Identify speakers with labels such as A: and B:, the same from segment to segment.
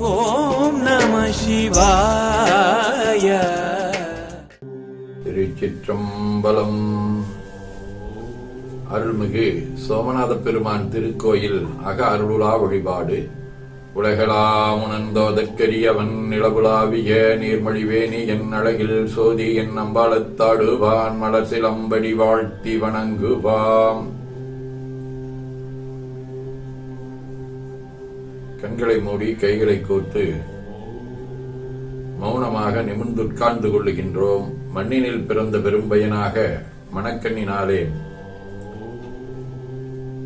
A: ஓம் நம சிவாய.
B: திருச்சிற்றம்பலம். அருள்மிகு சோமநாத பெருமான் திருக்கோயில் அக அருளுலா வழிபாடு. உலகளாமுனந்தோதற்கரியவன் நிலவுலாவிய நீர்மொழிவேணி என் அழகில் சோதி என் அம்பாளத்தாடுவான் மலர் சிலம்படி வாழ்த்தி வணங்குவாம். கண்களை மூடி கைகளை கோர்த்து மௌனமாக நிமிர்ந்துட்கார்ந்து கொள்ளுகின்றோம். மண்ணினில் பிறந்த பெரும்பயனாக மணக்கண்ணினாலே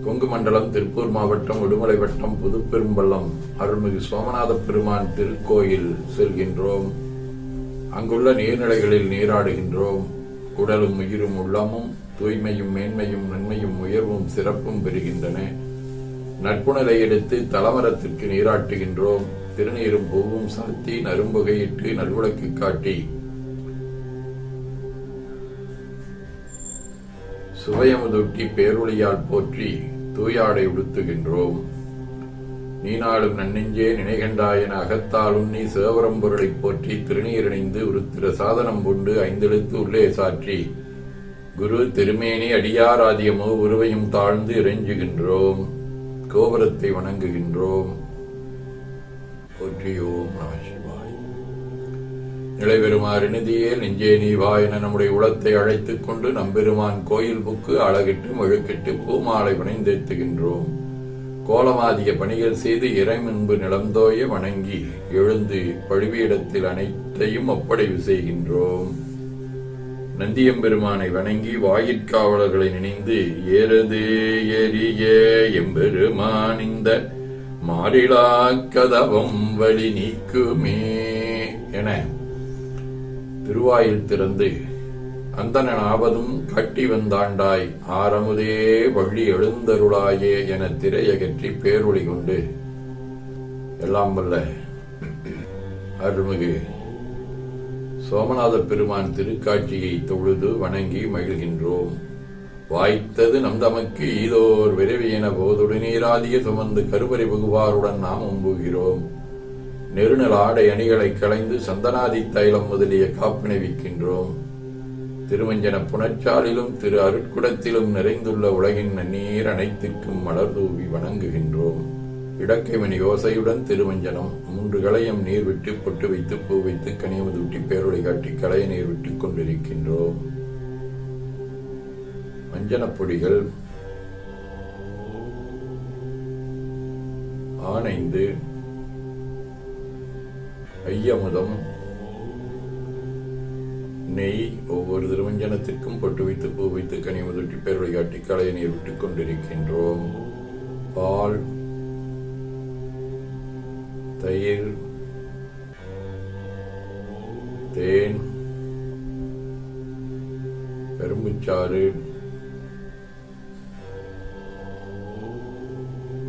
B: கொங்கு மண்டலம் திருப்பூர் மாவட்டம் உடுமலை வட்டம் புதுப்பெரும்பள்ளம் அருள்மிகு சோமநாத பெருமான் திருக்கோயில் செல்கின்றோம். அங்குள்ள நீர்நிலைகளில் நீராடுகின்றோம். உடலும் உயிரும் உள்ளமும் தூய்மையும் மேன்மையும் நன்மையும் உயர்வும் சிறப்பும் பெறுகின்றன. நட்புணரை எடுத்து தலமரத்திற்கு நீராட்டுகின்றோம். திருநீரும் பூவும் சாத்தி நரும்புகையிட்டு நல்விளக்கு காட்டி. சுவையமுதொட்டி பேரொழியால் போற்றி தூயாடை உடுத்துகின்றோம். நீனாலும் நன்னெஞ்சே நினைகண்டாயன அகத்தாலும் நீ சேவரம் பொருளைப் போற்றி திருநீரிணைந்து உருத்திர சாதனம் கொண்டு ஐந்தெழுத்து உள்ளே சாற்றி. குரு திருமேனி அடியாராதியமோ உருவையும் தாழ்ந்து இறைஞ்சுகின்றோம். கோபுரத்தை வணங்குகின்றோம். போற்றியோம் நம சிவாய். நிலைபெறுமாறு நிதியே நெஞ்சே நீ வா என நம்முடைய உளத்தை அழைத்துக் கொண்டு நம்பெருமான் கோயில் புக்கு அழகிட்டு மெழுக்கிட்டு பூமாலை வணைந்தேத்துகின்றோம். கோலமாதிய பணிகள் செய்து இறைமின்பு நிலந்தோய வணங்கி எழுந்து பழுவியிடத்தில் அனைத்தையும் ஒப்படைவு செய்கின்றோம். நந்தியம்பெருமானை வணங்கி வாயிற்காவலர்களை நினைந்து ஏறது எரிய எம்பெருமான் இந்த மாறிலா கதவம் வழி நீக்குமே என திருவாயில் திறந்து அந்தனாவதும் கட்டி வந்தாண்டாய் ஆரமுதே வழி எழுந்தருளாயே என திரையகற்றி பேருளி கொண்டு எல்லாம் வல்ல அருள்மிகு சோமநாத பெருமான் திருக்காட்சியை தொழுது வணங்கி மகிழ்கின்றோம். வாய்த்தது நம் தமக்கு ஈதோர் விரைவியன போதொடு நீராதிய சுமந்து கருவறை புகுவாருடன் நாம் உம்புகிறோம் நெருநல் ஆடை அணிகளை களைந்து சந்தனாதி தைலம் முதலிய காப்பிணைவிக்கின்றோம் திருமஞ்சன புனச்சாலிலும் திரு அருட்குடத்திலும் நிறைந்துள்ள உலகின் நன்னீர் அனைத்திற்கும் மலர் தூவி வணங்குகின்றோம். இடக்கைமணி ஓசையுடன் திருவஞ்சனம். மூன்று களையும் நீர் விட்டு பொட்டு வைத்து பூ வைத்து கனியமுதூட்டி பேரொளி காட்டி களைய நீர் விட்டுக் கொண்டிருக்கின்றோம். வஞ்சனப் பொடிகள் ஆனைந்து ஐயமுதம் நெய் ஒவ்வொரு திருவஞ்சனத்திற்கும் பொட்டு வைத்து பூ வைத்து கனிமுதட்டி பேரொளி காட்டி களைய நீர் விட்டுக் கொண்டிருக்கின்றோம். பால் தயிர் தேன் கரும்புச்சாறு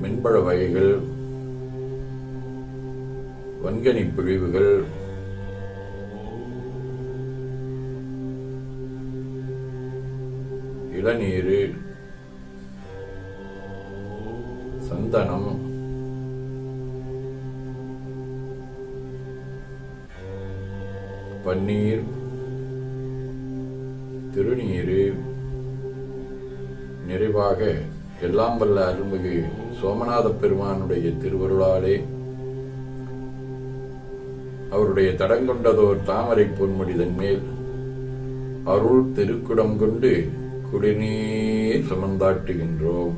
B: மின்பழ வகைகள் வன்கனி பிழிவுகள் இளநீர் சந்தனம் பன்னீர் திருநீரு நிறைவாக எல்லாம் வல்ல அருள்மிகு சோமநாத பெருமானுடைய திருவருளாலே அவருடைய தடங்கொண்டதோர் தாமரை பொன்முடிதன் மேல் அருள் திருக்குடம் கொண்டு குடிநீர் சுமந்தாட்டுகின்றோம்.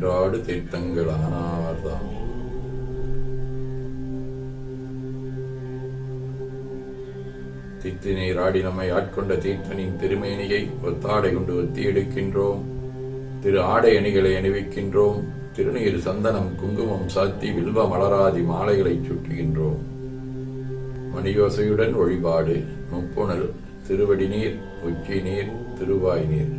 B: சென்றாடு திட்டங்கள் ஆனார்தான் தித்தினை ராடி நம்மை ஆட்கொண்ட தீர்த்தனின் திருமேனியை ஒத்தாடை கொண்டு ஒத்தி எடுக்கின்றோம். திரு ஆடை அணிகளை அணிவிக்கின்றோம். திருநீர் சந்தனம் குங்குமம் சாத்தி வில்வ மலராதி மாலைகளை சுற்றுகின்றோம். மணியோசையுடன் வழிபாடு முப்புணல் திருவடி நீர் உச்சி நீர் திருவாய் நீர்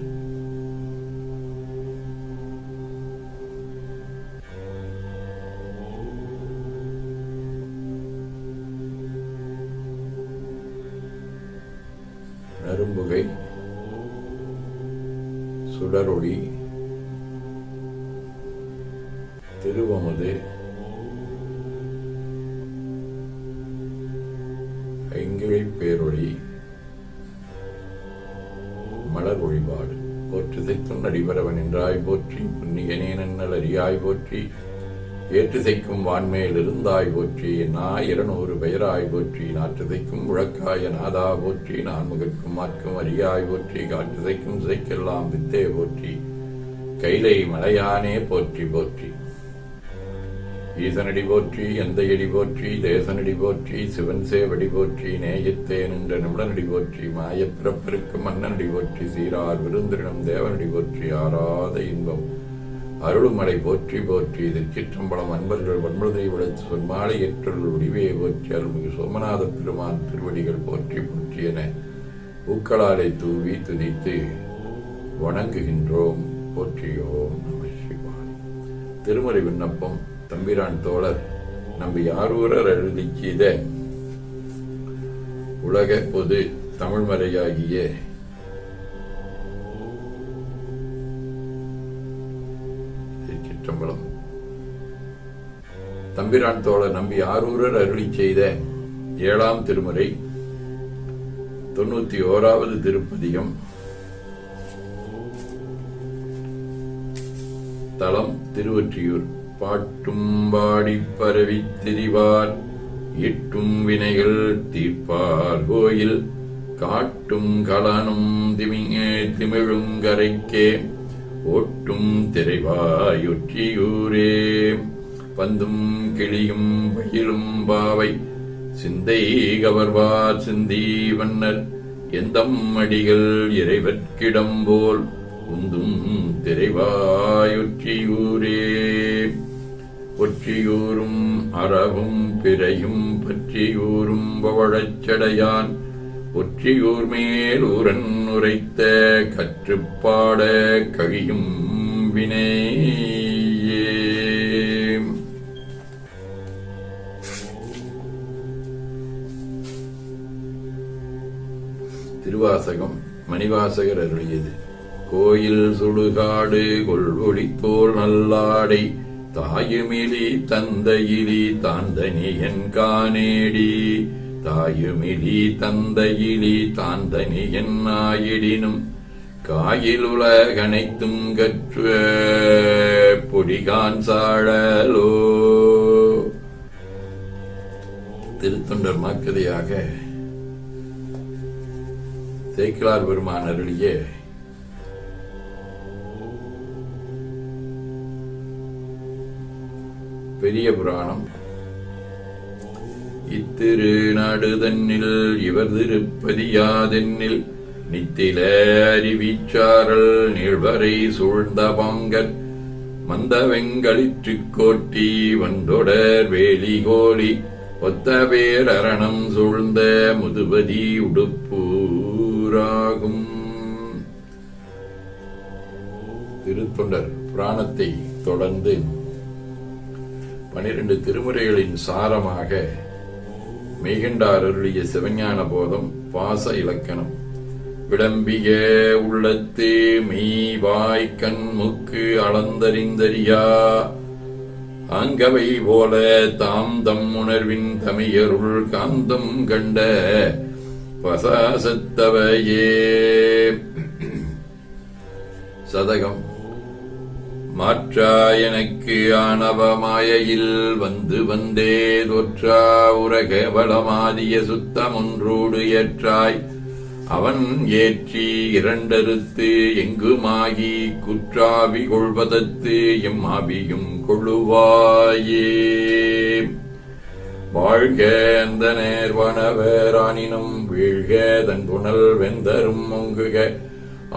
B: சுடரொளி திருவமது. ஐங்கிழை பேரொழி மலர் ஒழிபாடு போற்றுதைத்துன் அடிபரவன் என்றாய் போற்றி புன்னிகனேன் என்னல் அறியாய் போற்றி. ஏற்றுதைக்கும் வான்மேல் இருந்தாய் போற்றி நா இருநூறு பெயராய் போற்றி நாற்றுதைக்கும் முழக்காய நாதா போற்றி நான்முகற்கும் மாற்கும் அரியாய் போற்றி காற்றுதைக்கும் சிதைக்கெல்லாம் வித்தே போற்றி கைலை மலையானே போற்றி போற்றி. ஈசனடி போற்றி எந்தையடி போற்றி தேசனடி போற்றி சிவன் சேவடி போற்றி நேயத்தே நின்ற நிமிடனடி போற்றி மாயப் பிறப்பிற்கு மன்னனடி போற்றி சீரார் விருந்தினம் தேவனடி போற்றி ஆராத இன்பம். அருளுமலை போற்றி போற்றி திருச்சிற்றம்பலம் அன்பர்கள் வன்மதை விடத்து சொன்மாலை ஏற்றல் உடிவையை போற்றி அருள்மிகு சோமநாத பெருமான் திருவடிகள் போற்றி போற்றி என பூக்களாலை தூவி துதித்து வணங்குகின்றோம். போற்றியோம் நம சிவாய். திருமறை விண்ணப்பம் தம்பிரான் தோழர் நம்பி ஆரூரர் எழுதி செய்த உலக பொது தமிழ்மறையாகிய தம்பிரான் தோழர் நம்பி ஆரூரர் அருளி செய்த ஏழாம் திருமுறை தொண்ணூத்தி ஓராவது திருப்பதிகம் தலம் திருவொற்றியூர். பாட்டும் பாடி பரவி திரிவார் இட்டும் வினைகள் தீர்ப்பார் கோயில் காட்டும் கலனும் திமிங்க திமிழும் கரைக்கே ஓட்டும் திரைவாயொற்றியூரே. பந்தும் கிளியும் பயிலும் பாவை. சிந்தை கவர்வார் சிந்தி வண்ணர் எந்தம் அடிகள் இறைவற்கிடம் போல் உந்தும் திரைவாயொற்றியூரே. ஒற்றியூரும் அறவும் பிறையும் பற்றியூரும் பவழச்சடையான் ஒற்றியூர் மேல் ஊரன் உரைத்த கற்றுப்பாட கழியும் வினை. திருவாசகம் மணிவாசகர் அருளியது கோயில் சுடுகாடு கொள்வொளி தோல் நல்லாடை தாயுமிலி தந்தையிலி தாந்தனியன் காணேடி தாயுமிலி தந்தையிலி தாந்தனியன் ஆயிடினும் காயிலுலகனைத்தும் கற்ற பொடிகான் சாழலோ. திருத்தொண்டர் மாக்கதையாக சேக்கிலார் பெருமான் அருளிய பெரிய புராணம். இத்திரு நாடுதன்னில் இவர் திருப்பதியாதென்னில் நித்தில அறிவிச்சாரல் நிழ்வரை சூழ்ந்த பாங்கர் மந்த வெங்களிற்று கோட்டி வந்தொடர் வேலிகோலி ஒத்த பேரரணம் சூழ்ந்த முதுபதி உடுப்பு உடுப்பூராகும் திருத்தொண்டர் புராணத்தை தொடர்ந்து பனிரெண்டு திருமுறைகளின் சாரமாக மெய்கண்டார் அருளிய சிவஞான போதம் பாச இலக்கணம். விளம்பிய உள்ளத்து மெய் வாய் கண் முக்கு அளந்தறிந்தறியா. அங்கவை போல தாம் தம் உணர்வின் தமியருள் காந்தம் கண்ட பசாசத்தவையே சதகம் மாற்றா எனக்கு ஆணவமாயையில் வந்து வந்தே தொற்றா உரக வளமாதிய சுத்தமொன்றோடு ஏற்றாய் அவன் ஏற்றி இரண்டறுத்து எங்குமாகி குற்றாவி கொள்வதத்து எம் ஆவியும் கொள்ளுவாயே வாழ்க அந்த நேர்வனவரானினும் வீழ்க தன் புனல் வெந்தரும் ஒங்குக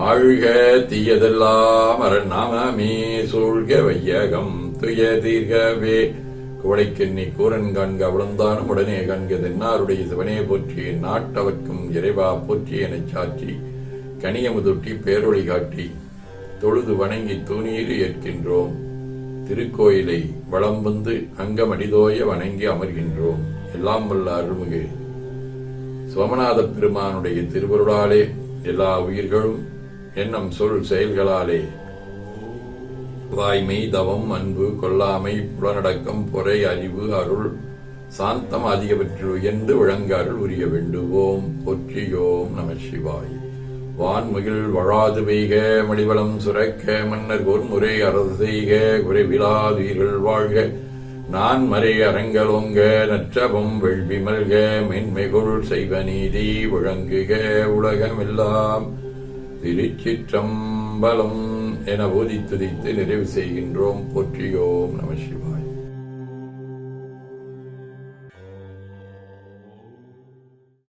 B: ஆழ்க தீயதெல்லாம் அரணாமே சூழ்க வையகம் துய தீர்கவே குவளைக்கெண்ணி கூரன் காண்க அவளந்தானும் உடனே காண்க தென்னாருடைய சிவனே போற்றி நாட்டவர்க்கும் இறைவா போற்றி எனச் சாற்றி. கனியமுதுட்டி பேரொழி காட்டி தொழுது வணங்கி தூணீர் ஏற்கின்றோம். திருக்கோயிலை வளம் வந்து அங்கமடிதோய வணங்கி அமர்கின்றோம். எல்லாம் வல்ல அருள்மிகு. சோமநாத பெருமானுடைய திருவருளாலே எல்லா உயிர்களும் எண்ணம் சொல் செயல்களாலே. வாய்மை தவம் அன்பு கொல்லாமை புலனடக்கம் பொறை அறிவு அருள் சாந்தம் ஆகியவற்றில் உயர்ந்து விளங்க அருள் உரிய வேண்டுவோம். போற்றியோம் நம சிவாய். வான்மகிழ் வழாது பெய்க மணிவளம் சுரக்க மன்னர் கோன்முறை அரசு செய்க குறைவிலாதுயிர்கள் வாழ்க. நான் மறை அரங்கலோங்க நற்றபம் வெள்வி மல்க மென்மைகுள் செய்வ நீதி விளங்குக உலகமெல்லாம். திருச்சிற்றம்பலம் என போதித்துதித்து நிறைவு செய்கின்றோம். போற்றியோம் நம சிவா